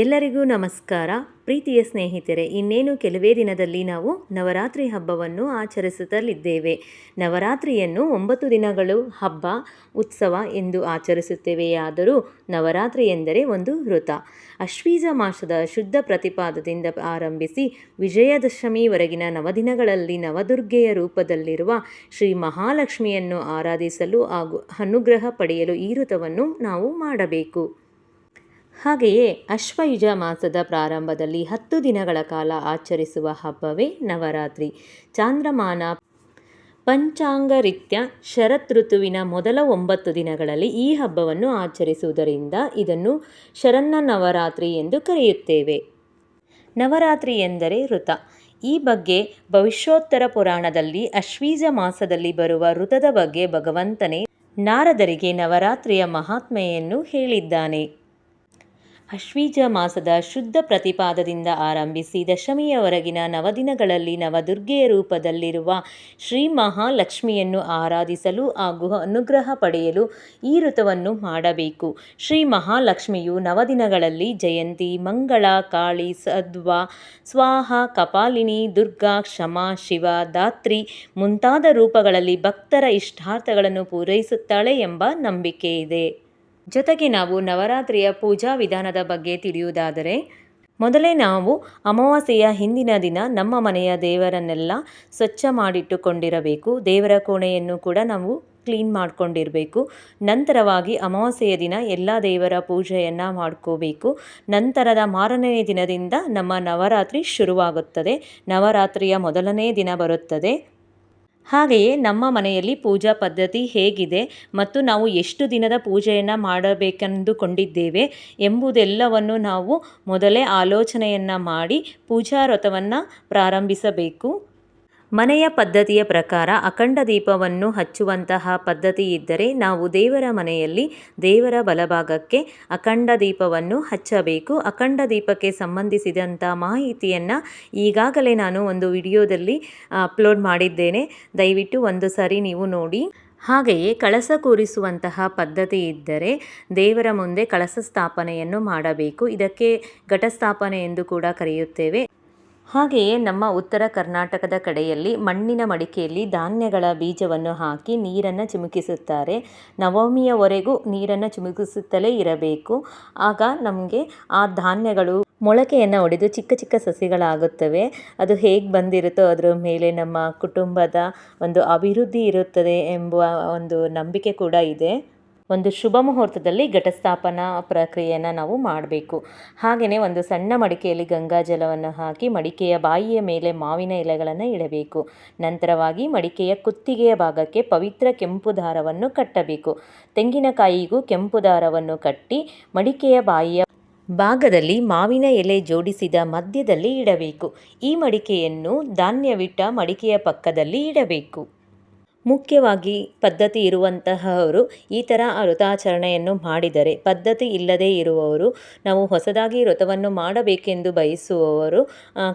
ಎಲ್ಲರಿಗೂ ನಮಸ್ಕಾರ. ಪ್ರೀತಿಯ ಸ್ನೇಹಿತರೆ, ಇನ್ನೇನು ಕೆಲವೇ ದಿನದಲ್ಲಿ ನಾವು ನವರಾತ್ರಿ ಹಬ್ಬವನ್ನು ಆಚರಿಸುತ್ತಲಿದ್ದೇವೆ. ನವರಾತ್ರಿಯನ್ನು ಒಂಬತ್ತು ದಿನಗಳು ಹಬ್ಬ, ಉತ್ಸವ ಎಂದು ಆಚರಿಸುತ್ತೇವೆಯಾದರೂ ನವರಾತ್ರಿ ಎಂದರೆ ಒಂದು ವೃತ ಅಶ್ವೀಜ ಮಾಸದ ಶುದ್ಧ ಪ್ರತಿಪಾದದಿಂದ ಆರಂಭಿಸಿ ವಿಜಯದಶಮಿವರೆಗಿನ ನವದಿನಗಳಲ್ಲಿ ನವದುರ್ಗೆಯ ರೂಪದಲ್ಲಿರುವ ಶ್ರೀ ಮಹಾಲಕ್ಷ್ಮಿಯನ್ನು ಆರಾಧಿಸಲು ಹಾಗೂ ಅನುಗ್ರಹ ಪಡೆಯಲು ಈ ವೃತವನ್ನು ನಾವು ಮಾಡಬೇಕು. ಹಾಗೆಯೇ ಅಶ್ವಯುಜ ಮಾಸದ ಪ್ರಾರಂಭದಲ್ಲಿ ಹತ್ತು ದಿನಗಳ ಕಾಲ ಆಚರಿಸುವ ಹಬ್ಬವೇ ನವರಾತ್ರಿ. ಚಾಂದ್ರಮಾನ ಪಂಚಾಂಗರಿತ್ಯ ಶರತ್ ಋತುವಿನ ಮೊದಲ ಒಂಬತ್ತು ದಿನಗಳಲ್ಲಿ ಈ ಹಬ್ಬವನ್ನು ಆಚರಿಸುವುದರಿಂದ ಇದನ್ನು ಶರನ್ನ ನವರಾತ್ರಿ ಎಂದು ಕರೆಯುತ್ತೇವೆ. ನವರಾತ್ರಿ ಎಂದರೆ ಋತ. ಈ ಬಗ್ಗೆ ಭವಿಷ್ಯೋತ್ತರ ಪುರಾಣದಲ್ಲಿ ಅಶ್ವೀಜ ಮಾಸದಲ್ಲಿ ಬರುವ ಋತದ ಬಗ್ಗೆ ಭಗವಂತನೇ ನಾರದರಿಗೆ ನವರಾತ್ರಿಯ ಮಹಾತ್ಮೆಯನ್ನು ಹೇಳಿದ್ದಾನೆ. ಅಶ್ವೀಜ ಮಾಸದ ಶುದ್ಧ ಪ್ರತಿಪಾದದಿಂದ ಆರಂಭಿಸಿ ದಶಮಿಯವರೆಗಿನ ನವದಿನಗಳಲ್ಲಿ ನವದುರ್ಗೆಯ ರೂಪದಲ್ಲಿರುವ ಶ್ರೀ ಮಹಾಲಕ್ಷ್ಮಿಯನ್ನು ಆರಾಧಿಸಲು ಹಾಗೂ ಅನುಗ್ರಹ ಪಡೆಯಲು ಈ ಋತುವನ್ನು ಮಾಡಬೇಕು. ಶ್ರೀ ಮಹಾಲಕ್ಷ್ಮಿಯು ನವದಿನಗಳಲ್ಲಿ ಜಯಂತಿ, ಮಂಗಳ, ಕಾಳಿ, ಸದ್ವ, ಸ್ವಾಹ, ಕಪಾಲಿನಿ, ದುರ್ಗಾ, ಕ್ಷಮಾ, ಶಿವ ದಾತ್ರಿ ಮುಂತಾದ ರೂಪಗಳಲ್ಲಿ ಭಕ್ತರ ಇಷ್ಟಾರ್ಥಗಳನ್ನು ಪೂರೈಸುತ್ತಾಳೆ ಎಂಬ ನಂಬಿಕೆ ಇದೆ. ಜೊತೆಗೆ ನಾವು ನವರಾತ್ರಿಯ ಪೂಜಾ ವಿಧಾನದ ಬಗ್ಗೆ ತಿಳಿಯುವುದಾದರೆ, ಮೊದಲೇ ನಾವು ಅಮಾವಾಸ್ಯೆಯ ಹಿಂದಿನ ದಿನ ನಮ್ಮ ಮನೆಯ ದೇವರನ್ನೆಲ್ಲ ಸ್ವಚ್ಛ ಮಾಡಿಟ್ಟುಕೊಂಡಿರಬೇಕು. ದೇವರ ಕೋಣೆಯನ್ನು ಕೂಡ ನಾವು ಕ್ಲೀನ್ ಮಾಡಿಕೊಂಡಿರಬೇಕು. ನಂತರವಾಗಿ ಅಮಾವಾಸ್ಯೆಯ ದಿನ ಎಲ್ಲ ದೇವರ ಪೂಜೆಯನ್ನು ಮಾಡ್ಕೋಬೇಕು. ನಂತರದ ಮಾರನೇ ದಿನದಿಂದ ನಮ್ಮ ನವರಾತ್ರಿ ಶುರುವಾಗುತ್ತದೆ. ನವರಾತ್ರಿಯ ಮೊದಲನೇ ದಿನ ಬರುತ್ತದೆ. ಹಾಗೆಯೇ ನಮ್ಮ ಮನೆಯಲ್ಲಿ ಪೂಜಾ ಪದ್ಧತಿ ಹೇಗಿದೆ ಮತ್ತು ನಾವು ಎಷ್ಟು ದಿನದ ಪೂಜೆಯನ್ನು ಮಾಡಬೇಕೆಂದುಕೊಂಡಿದ್ದೇವೆ ಎಂಬುದೆಲ್ಲವನ್ನು ನಾವು ಮೊದಲೇ ಆಲೋಚನೆಯನ್ನು ಮಾಡಿ ಪೂಜಾ ವ್ರತವನ್ನು ಪ್ರಾರಂಭಿಸಬೇಕು. ಮನೆಯ ಪದ್ಧತಿಯ ಪ್ರಕಾರ ಅಖಂಡ ದೀಪವನ್ನು ಹಚ್ಚುವಂತಹ ಪದ್ಧತಿ ಇದ್ದರೆ ನಾವು ದೇವರ ಮನೆಯಲ್ಲಿ ದೇವರ ಬಲಭಾಗಕ್ಕೆ ಅಖಂಡ ದೀಪವನ್ನು ಹಚ್ಚಬೇಕು. ಅಖಂಡ ದೀಪಕ್ಕೆ ಸಂಬಂಧಿಸಿದಂಥ ಮಾಹಿತಿಯನ್ನು ಈಗಾಗಲೇ ನಾನು ಒಂದು ವಿಡಿಯೋದಲ್ಲಿ ಅಪ್ಲೋಡ್ ಮಾಡಿದ್ದೇನೆ. ದಯವಿಟ್ಟು ಒಂದು ಸಾರಿ ನೀವು ನೋಡಿ. ಹಾಗೆಯೇ ಕಳಸ ಕೂರಿಸುವಂತಹ ಪದ್ಧತಿ ಇದ್ದರೆ ದೇವರ ಮುಂದೆ ಕಳಸ ಸ್ಥಾಪನೆಯನ್ನು ಮಾಡಬೇಕು. ಇದಕ್ಕೆ ಘಟಸ್ಥಾಪನೆ ಎಂದು ಕೂಡ ಕರೆಯುತ್ತೇವೆ. ಹಾಗೆಯೇ ನಮ್ಮ ಉತ್ತರ ಕರ್ನಾಟಕದ ಕಡೆಯಲ್ಲಿ ಮಣ್ಣಿನ ಮಡಿಕೆಯಲ್ಲಿ ಧಾನ್ಯಗಳ ಬೀಜವನ್ನು ಹಾಕಿ ನೀರನ್ನು ಚಿಮುಕಿಸುತ್ತಾರೆ. ನವಮಿಯವರೆಗೂ ನೀರನ್ನು ಚಿಮುಕಿಸುತ್ತಲೇ ಇರಬೇಕು. ಆಗ ನಮಗೆ ಆ ಧಾನ್ಯಗಳು ಮೊಳಕೆಯನ್ನು ಒಡೆದು ಚಿಕ್ಕ ಚಿಕ್ಕ ಸಸಿಗಳಾಗುತ್ತವೆ. ಅದು ಹೇಗೆ ಬಂದಿರುತ್ತೋ ಅದರ ಮೇಲೆ ನಮ್ಮ ಕುಟುಂಬದ ಒಂದು ಅಭಿವೃದ್ಧಿ ಇರುತ್ತದೆ ಎಂಬ ಒಂದು ನಂಬಿಕೆ ಕೂಡ ಇದೆ. ಒಂದು ಶುಭ ಮುಹೂರ್ತದಲ್ಲಿ ಘಟಸ್ಥಾಪನಾ ಪ್ರಕ್ರಿಯೆಯನ್ನು ನಾವು ಮಾಡಬೇಕು. ಹಾಗೆಯೇ ಒಂದು ಸಣ್ಣ ಮಡಿಕೆಯಲ್ಲಿ ಗಂಗಾ ಜಲವನ್ನು ಹಾಕಿ ಮಡಿಕೆಯ ಬಾಯಿಯ ಮೇಲೆ ಮಾವಿನ ಎಲೆಗಳನ್ನು ಇಡಬೇಕು. ನಂತರವಾಗಿ ಮಡಿಕೆಯ ಕುತ್ತಿಗೆಯ ಭಾಗಕ್ಕೆ ಪವಿತ್ರ ಕೆಂಪು ದಾರವನ್ನು ಕಟ್ಟಬೇಕು. ತೆಂಗಿನಕಾಯಿಗೂ ಕೆಂಪು ದಾರವನ್ನು ಕಟ್ಟಿ ಮಡಿಕೆಯ ಬಾಯಿಯ ಭಾಗದಲ್ಲಿ ಮಾವಿನ ಎಲೆ ಜೋಡಿಸಿದ ಮಧ್ಯದಲ್ಲಿ ಇಡಬೇಕು. ಈ ಮಡಿಕೆಯನ್ನು ಧಾನ್ಯವಿಟ್ಟ ಮಡಿಕೆಯ ಪಕ್ಕದಲ್ಲಿ ಇಡಬೇಕು. ಮುಖ್ಯವಾಗಿ ಪದ್ಧತಿ ಇರುವಂತಹವರು ಈ ಥರ ವ್ರತಾಚರಣೆಯನ್ನು ಮಾಡಿದರೆ, ಪದ್ಧತಿ ಇಲ್ಲದೇ ಇರುವವರು, ನಾವು ಹೊಸದಾಗಿ ವ್ರತವನ್ನು ಮಾಡಬೇಕೆಂದು ಬಯಸುವವರು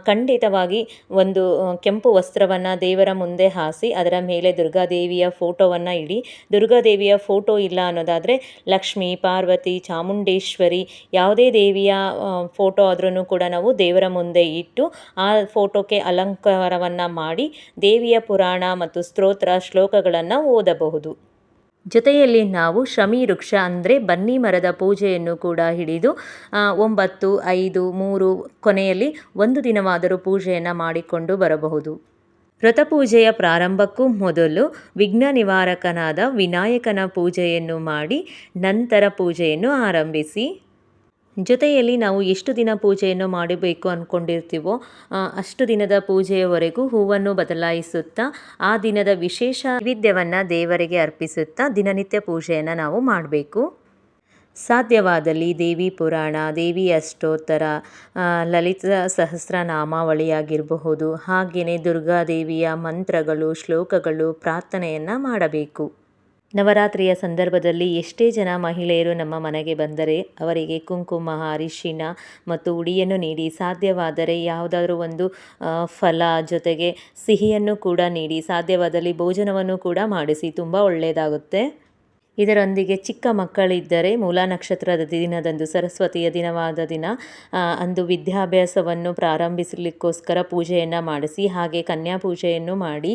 ಖಂಡಿತವಾಗಿ ಒಂದು ಕೆಂಪು ವಸ್ತ್ರವನ್ನು ದೇವರ ಮುಂದೆ ಹಾಸಿ ಅದರ ಮೇಲೆ ದುರ್ಗಾದೇವಿಯ ಫೋಟೋವನ್ನು ಇಡಿ. ದುರ್ಗಾದೇವಿಯ ಫೋಟೋ ಇಲ್ಲ ಅನ್ನೋದಾದರೆ ಲಕ್ಷ್ಮಿ, ಪಾರ್ವತಿ, ಚಾಮುಂಡೇಶ್ವರಿ ಯಾವುದೇ ದೇವಿಯ ಫೋಟೋ ಆದ್ರೂ ಕೂಡ ನಾವು ದೇವರ ಮುಂದೆ ಇಟ್ಟು ಆ ಫೋಟೋಕ್ಕೆ ಅಲಂಕಾರವನ್ನು ಮಾಡಿ ದೇವಿಯ ಪುರಾಣ ಮತ್ತು ಸ್ತೋತ್ರ ಶ್ಲೋಕಗಳನ್ನು ಓದಬಹುದು. ಜೊತೆಯಲ್ಲಿ ನಾವು ಶಮಿ ವೃಕ್ಷ ಅಂದರೆ ಬನ್ನಿ ಮರದ ಪೂಜೆಯನ್ನು ಕೂಡ ಹಿಡಿದು ಒಂಬತ್ತು, ಐದು, ಮೂರು ಕೊನೆಯಲ್ಲಿ ಒಂದು ದಿನವಾದರೂ ಪೂಜೆಯನ್ನು ಮಾಡಿಕೊಂಡು ಬರಬಹುದು. ವ್ರತಪೂಜೆಯ ಪ್ರಾರಂಭಕ್ಕೂ ಮೊದಲು ವಿಘ್ನ ನಿವಾರಕನಾದ ವಿನಾಯಕನ ಪೂಜೆಯನ್ನು ಮಾಡಿ ನಂತರ ಪೂಜೆಯನ್ನು ಆರಂಭಿಸಿ. ಜೊತೆಯಲ್ಲಿ ನಾವು ಎಷ್ಟು ದಿನ ಪೂಜೆಯನ್ನು ಮಾಡಬೇಕು ಅಂದ್ಕೊಂಡಿರ್ತೀವೋ ಅಷ್ಟು ದಿನದ ಪೂಜೆಯವರೆಗೂ ಹೂವನ್ನು ಬದಲಾಯಿಸುತ್ತಾ, ಆ ದಿನದ ವಿಶೇಷ ವೈವಿಧ್ಯವನ್ನು ದೇವರಿಗೆ ಅರ್ಪಿಸುತ್ತಾ ದಿನನಿತ್ಯ ಪೂಜೆಯನ್ನು ನಾವು ಮಾಡಬೇಕು. ಸಾಧ್ಯವಾದಲ್ಲಿ ದೇವಿ ಪುರಾಣ, ದೇವಿ ಅಷ್ಟೋತ್ತರ ಲಲಿತ ಸಹಸ್ರನಾಮಾವಳಿಯಾಗಿರಬಹುದು ಹಾಗೆಯೇ ದುರ್ಗಾದೇವಿಯ ಮಂತ್ರಗಳು, ಶ್ಲೋಕಗಳು, ಪ್ರಾರ್ಥನೆಯನ್ನು ಮಾಡಬೇಕು. ನವರಾತ್ರಿಯ ಸಂದರ್ಭದಲ್ಲಿ ಎಷ್ಟೇ ಜನ ಮಹಿಳೆಯರು ನಮ್ಮ ಮನೆಗೆ ಬಂದರೆ ಅವರಿಗೆ ಕುಂಕುಮ ಅರಿಶಿನ ಮತ್ತು ಉಡಿಯನ್ನು ನೀಡಿ ಸಾಧ್ಯವಾದರೆ ಯಾವುದಾದ್ರೂ ಒಂದು ಫಲ ಜೊತೆಗೆ ಸಿಹಿಯನ್ನು ಕೂಡ ನೀಡಿ ಸಾಧ್ಯವಾದಲ್ಲಿ ಭೋಜನವನ್ನು ಕೂಡ ಮಾಡಿಸಿ ತುಂಬ ಒಳ್ಳೆಯದಾಗುತ್ತೆ. ಇದರೊಂದಿಗೆ ಚಿಕ್ಕ ಮಕ್ಕಳಿದ್ದರೆ ಮೂಲ ನಕ್ಷತ್ರದ ದಿನದಂದು ಸರಸ್ವತಿಯ ದಿನವಾದ ದಿನ ಅಂದು ವಿದ್ಯಾಭ್ಯಾಸವನ್ನು ಪ್ರಾರಂಭಿಸಲಿಕ್ಕೋಸ್ಕರ ಪೂಜೆಯನ್ನು ಮಾಡಿಸಿ ಹಾಗೆ ಕನ್ಯಾ ಪೂಜೆಯನ್ನು ಮಾಡಿ.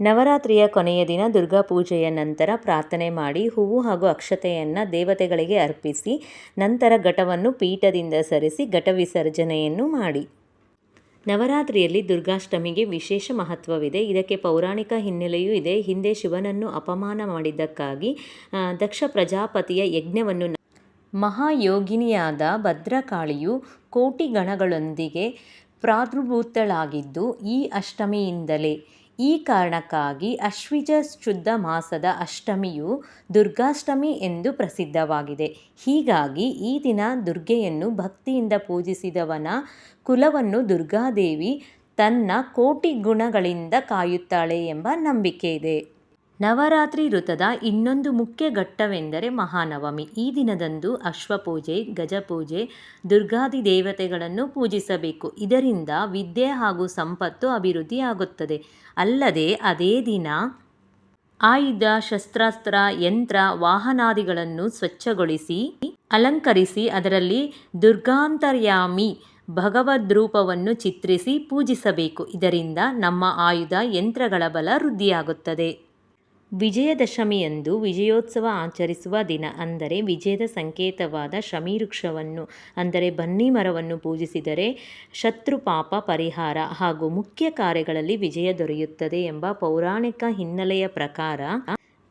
ನವರಾತ್ರಿಯ ಕೊನೆಯ ದಿನ ದುರ್ಗಾ ಪೂಜೆಯ ನಂತರ ಪ್ರಾರ್ಥನೆ ಮಾಡಿ ಹೂವು ಹಾಗೂ ಅಕ್ಷತೆಯನ್ನು ದೇವತೆಗಳಿಗೆ ಅರ್ಪಿಸಿ, ನಂತರ ಘಟವನ್ನು ಪೀಠದಿಂದ ಸರಿಸಿ ಘಟ ವಿಸರ್ಜನೆಯನ್ನು ಮಾಡಿ. ನವರಾತ್ರಿಯಲ್ಲಿ ದುರ್ಗಾಷ್ಟಮಿಗೆ ವಿಶೇಷ ಮಹತ್ವವಿದೆ. ಇದಕ್ಕೆ ಪೌರಾಣಿಕ ಹಿನ್ನೆಲೆಯೂ ಇದೆ. ಹಿಂದೆ ಶಿವನನ್ನು ಅಪಮಾನ ಮಾಡಿದ್ದಕ್ಕಾಗಿ ದಕ್ಷ ಪ್ರಜಾಪತಿಯ ಯಜ್ಞವನ್ನು ಮಹಾಯೋಗಿನಿಯಾದ ಭದ್ರಕಾಳಿಯು ಕೋಟಿ ಗಣಗಳೊಂದಿಗೆ ಪ್ರಾದುರ್ಭೂತಳಾಗಿದ್ದು ಈ ಅಷ್ಟಮಿಯಿಂದಲೇ ಈ ಕಾರಣಕ್ಕಾಗಿ ಅಶ್ವಿಜ ಶುದ್ಧ ಮಾಸದ ಅಷ್ಟಮಿಯು ದುರ್ಗಾಷ್ಟಮಿ ಎಂದು ಪ್ರಸಿದ್ಧವಾಗಿದೆ. ಹೀಗಾಗಿ ಈ ದಿನ ದುರ್ಗೆಯನ್ನು ಭಕ್ತಿಯಿಂದ ಪೂಜಿಸಿದವನ ಕುಲವನ್ನು ದುರ್ಗಾದೇವಿ ತನ್ನ ಕೋಟಿ ಗುಣಗಳಿಂದ ಕಾಯುತ್ತಾಳೆ ಎಂಬ ನಂಬಿಕೆ ಇದೆ. ನವರಾತ್ರಿ ಋತದ ಇನ್ನೊಂದು ಮುಖ್ಯ ಘಟ್ಟವೆಂದರೆ ಮಹಾನವಮಿ. ಈ ದಿನದಂದು ಅಶ್ವಪೂಜೆ ಗಜಪೂಜೆ ದುರ್ಗಾದಿ ದೇವತೆಗಳನ್ನು ಪೂಜಿಸಬೇಕು. ಇದರಿಂದ ವಿದ್ಯೆ ಹಾಗೂ ಸಂಪತ್ತು ಅಭಿವೃದ್ಧಿಯಾಗುತ್ತದೆ. ಅಲ್ಲದೆ ಅದೇ ದಿನ ಆಯುಧ, ಶಸ್ತ್ರಾಸ್ತ್ರ, ಯಂತ್ರ, ವಾಹನಾದಿಗಳನ್ನು ಸ್ವಚ್ಛಗೊಳಿಸಿ, ಅಲಂಕರಿಸಿ, ಅದರಲ್ಲಿ ದುರ್ಗಾಂತರ್ಯಾಮಿ ಭಗವದ್ರೂಪವನ್ನು ಚಿತ್ರಿಸಿ ಪೂಜಿಸಬೇಕು. ಇದರಿಂದ ನಮ್ಮ ಆಯುಧ, ಯಂತ್ರಗಳ ಬಲ ವೃದ್ಧಿಯಾಗುತ್ತದೆ. ವಿಜಯದಶಮಿಯಂದು ವಿಜಯೋತ್ಸವ ಆಚರಿಸುವ ದಿನ ಅಂದರೆ ವಿಜಯದ ಸಂಕೇತವಾದ ಶಮೀವೃಕ್ಷವನ್ನು ಅಂದರೆ ಬನ್ನಿ ಮರವನ್ನು ಪೂಜಿಸಿದರೆ ಶತ್ರು ಪಾಪ ಪರಿಹಾರ ಹಾಗೂ ಮುಖ್ಯ ಕಾರ್ಯಗಳಲ್ಲಿ ವಿಜಯ ದೊರೆಯುತ್ತದೆ ಎಂಬ ಪೌರಾಣಿಕ ಹಿನ್ನೆಲೆಯ ಪ್ರಕಾರ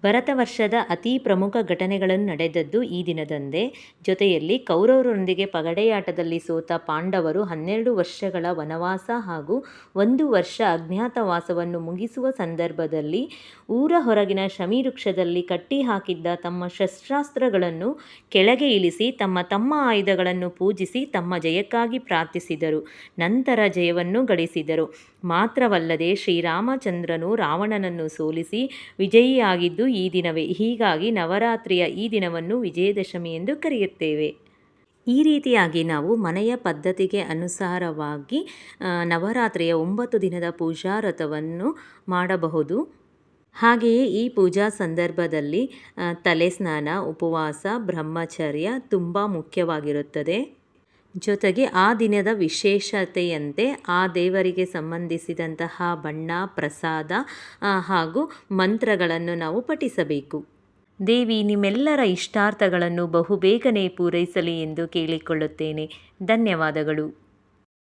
ಭರತ ವರ್ಷದ ಅತಿ ಪ್ರಮುಖ ಘಟನೆಗಳನ್ನು ನಡೆದದ್ದು ಈ ದಿನದಂದೇ. ಜೊತೆಯಲ್ಲಿ ಕೌರವರೊಂದಿಗೆ ಪಗಡೆಯಾಟದಲ್ಲಿ ಸೋತ ಪಾಂಡವರು ಹನ್ನೆರಡು ವರ್ಷಗಳ ವನವಾಸ ಹಾಗೂ ಒಂದು ವರ್ಷ ಅಜ್ಞಾತವಾಸವನ್ನು ಮುಗಿಸುವ ಸಂದರ್ಭದಲ್ಲಿ ಊರ ಹೊರಗಿನ ಶಮೀವೃಕ್ಷದಲ್ಲಿ ಕಟ್ಟಿಹಾಕಿದ್ದ ತಮ್ಮ ಶಸ್ತ್ರಾಸ್ತ್ರಗಳನ್ನು ಕೆಳಗೆ ಇಳಿಸಿ ತಮ್ಮ ತಮ್ಮ ಆಯುಧಗಳನ್ನು ಪೂಜಿಸಿ ತಮ್ಮ ಜಯಕ್ಕಾಗಿ ಪ್ರಾರ್ಥಿಸಿದರು. ನಂತರ ಜಯವನ್ನು ಗಳಿಸಿದರು. ಮಾತ್ರವಲ್ಲದೆ ಶ್ರೀರಾಮಚಂದ್ರನು ರಾವಣನನ್ನು ಸೋಲಿಸಿ ವಿಜಯಿಯಾಗಿದ್ದು ಈ ದಿನವೇ. ಹೀಗಾಗಿ ನವರಾತ್ರಿಯ ಈ ದಿನವನ್ನು ವಿಜಯದಶಮಿ ಎಂದು ಕರೆಯುತ್ತೇವೆ. ಈ ರೀತಿಯಾಗಿ ನಾವು ಮನೆಯ ಪದ್ಧತಿಗೆ ಅನುಸಾರವಾಗಿ ನವರಾತ್ರಿಯ ಒಂಬತ್ತು ದಿನದ ಪೂಜಾ ವ್ರತವನ್ನು ಮಾಡಬಹುದು. ಹಾಗೆಯೇ ಈ ಪೂಜಾ ಸಂದರ್ಭದಲ್ಲಿ ತಲೆ ಸ್ನಾನ, ಉಪವಾಸ, ಬ್ರಹ್ಮಚರ್ಯ ತುಂಬ ಮುಖ್ಯವಾಗಿರುತ್ತದೆ. ಜೊತೆಗೆ ಆ ದಿನದ ವಿಶೇಷತೆಯಂತೆ ಆ ದೇವರಿಗೆ ಸಂಬಂಧಿಸಿದಂತಹ ಬಣ್ಣ, ಪ್ರಸಾದ ಹಾಗೂ ಮಂತ್ರಗಳನ್ನು ನಾವು ಪಠಿಸಬೇಕು. ದೇವಿ, ನಿಮ್ಮೆಲ್ಲರ ಇಷ್ಟಾರ್ಥಗಳನ್ನು ಬಹುಬೇಗನೆ ಪೂರೈಸಲಿ ಎಂದು ಕೇಳಿಕೊಳ್ಳುತ್ತೇನೆ. ಧನ್ಯವಾದಗಳು.